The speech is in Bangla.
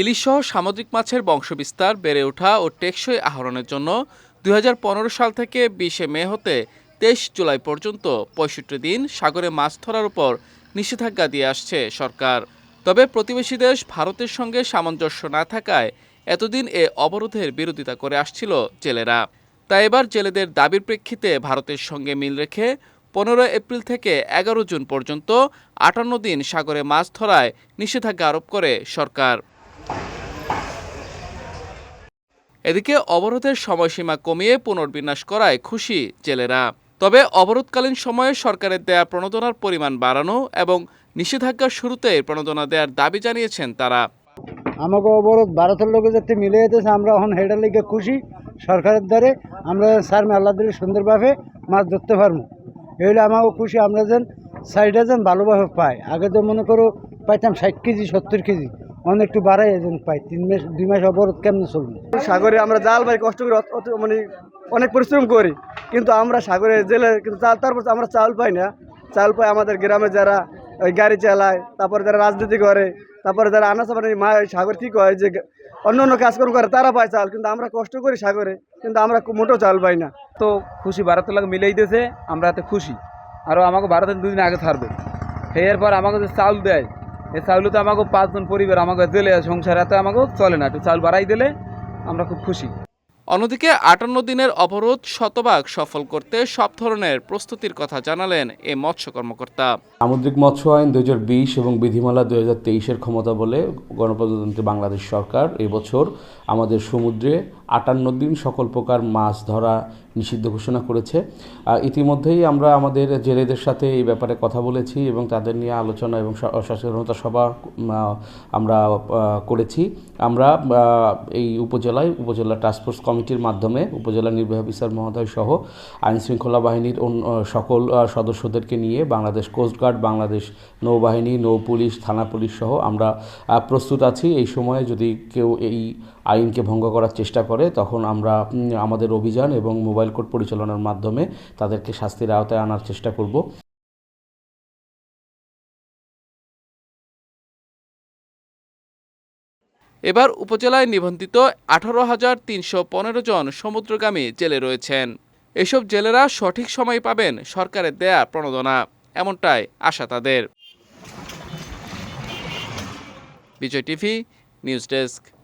ইলিশসহ সামুদ্রিক মাছের বংশবিস্তার বেড়ে ওঠা ও টেকসই আহরণের জন্য দুই হাজার পনেরো সাল থেকে বিশে মে হতে তেইশ জুলাই পর্যন্ত পঁয়ষট্টি দিন সাগরে মাছ ধরার উপর নিষেধাজ্ঞা দিয়ে আসছে সরকার। তবে প্রতিবেশী দেশ ভারতের সঙ্গে সামঞ্জস্য না থাকায় এতদিন এ অবরোধের বিরোধিতা করে আসছিল জেলেরা। তাই এবার জেলেদের দাবির প্রেক্ষিতে ভারতের সঙ্গে মিল রেখে পনেরো এপ্রিল থেকে এগারো জুন পর্যন্ত আটান্ন দিন সাগরে মাছ ধরায় নিষেধাজ্ঞা আরোপ করে সরকার। এদিকে অবরোধের সময়সীমা কমিয়ে পুনর্বিন্যাস করায় খুশি জেলেরা। তবে অবরোধকালীন সময়ে সরকারের দেয়া প্রণোদনার পরিমাণ বাড়ানো এবং নিষেধাজ্ঞার শুরুতে প্রণোদনা দেওয়ার দাবি জানিয়েছেন তারা। আমাকে অবরোধ ভারতের লোকের যাতে মিলে যেতেছে, আমরা এখন হেডার লিগে খুশি, সরকারের দ্বারে আমরা স্যার আল্লাহ দিলে সুন্দরভাবে মাছ ধরতে পারব। এগুলো আমাকে খুশি, আমরা যেন সাইডে যেন ভালোভাবে পাই। আগে তো মনে করো পাইতাম ষাট কেজি, সত্তর কেজি। অনেক একটু বাড়াই যেন পাই তিন মাস দুই মাস অবরোধ কেমনে চলবে? সাগরে আমরা জাল ভাই কষ্ট করে অত- অত- মানে অনেক পরিশ্রম করি কিন্তু আমরা সাগরে জেলে কিন্তু চাল তারপর আমরা চাল পাই না। চাল পাই আমাদের গ্রামে যারা ওই গাড়ি চালায় তারপরে যারা রাজনীতি করে তারপরে যারা আনাচা মানে মা ওই সাগর কি কয় যে অন্য অন্য কাজকর্ম করে তারা পায় চাল কিন্তু আমরা কষ্ট করি সাগরে কিন্তু আমরা খুব মোটেও চাল পাই না। তো খুশি ভারতের লাগে মিলেই দিয়েছে আমরা এতে খুশি। আরও আমাকে ভারতের দুদিন আগে ছাড়বে। এরপর আমাকে যে চাউল দেয় এই চাউলে তো আমাকে পাঁচজন পরিবার, আমাকে দিলে সংসার এত আমাকে চলে না। একটু চাউল বাড়াই দিলে আমরা খুব খুশি। অন্যদিকে আটান্ন দিনের অবরোধ শতভাগ সফল করতে সব ধরনের প্রস্তুতির কথা জানালেন এ মৎস্য কর্মকর্তা। সামুদ্রিক মৎস্য আইন দু হাজার বিশ এবং বিধিমালা দু হাজার তেইশের ক্ষমতা বলে গণপ্রজাতন্ত্রী বাংলাদেশ সরকার এবছর আমাদের সমুদ্রে আটান্ন দিন সকল প্রকার মাছ ধরা নিষিদ্ধ ঘোষণা করেছে। ইতিমধ্যেই আমরা আমাদের জেলেদের সাথে এই ব্যাপারে কথা বলেছি এবং তাদের নিয়ে আলোচনা এবং সচেতনতা সভা আমরা করেছি। আমরা এই উপজেলায়, উপজেলা টাস্কফোর্স কমিটির মাধ্যমে উপজেলা নির্বাহী অফিসার মহোদয় সহ আইন শৃঙ্খলা বাহিনীর সকল সদস্যদেরকে নিয়ে বাংলাদেশ কোস্টগার্ড বাংলাদেশ নৌবাহিনী, নৌ পুলিশ, থানা পুলিশ সহ আমরা প্রস্তুত আছি। এই সময়ে যদি কেউ এই আইনকে ভঙ্গ করার চেষ্টা করে, তখন আমরা আমাদের অভিযান এবং মোবাইল কোর্ট পরিচালনার মাধ্যমে তাদেরকে শাস্তির আওতায় আনার চেষ্টা করব। এবার উপজেলায় নিবন্ধিত আঠারো হাজার তিনশো পনেরো জন সমুদ্রগামী জেলে রয়েছেন। এসব জেলেরা সঠিক সময় পাবেন সরকারের দেয়া প্রণোদনা, এমনটাই আশা তাদের। Bijoy TV, news desk.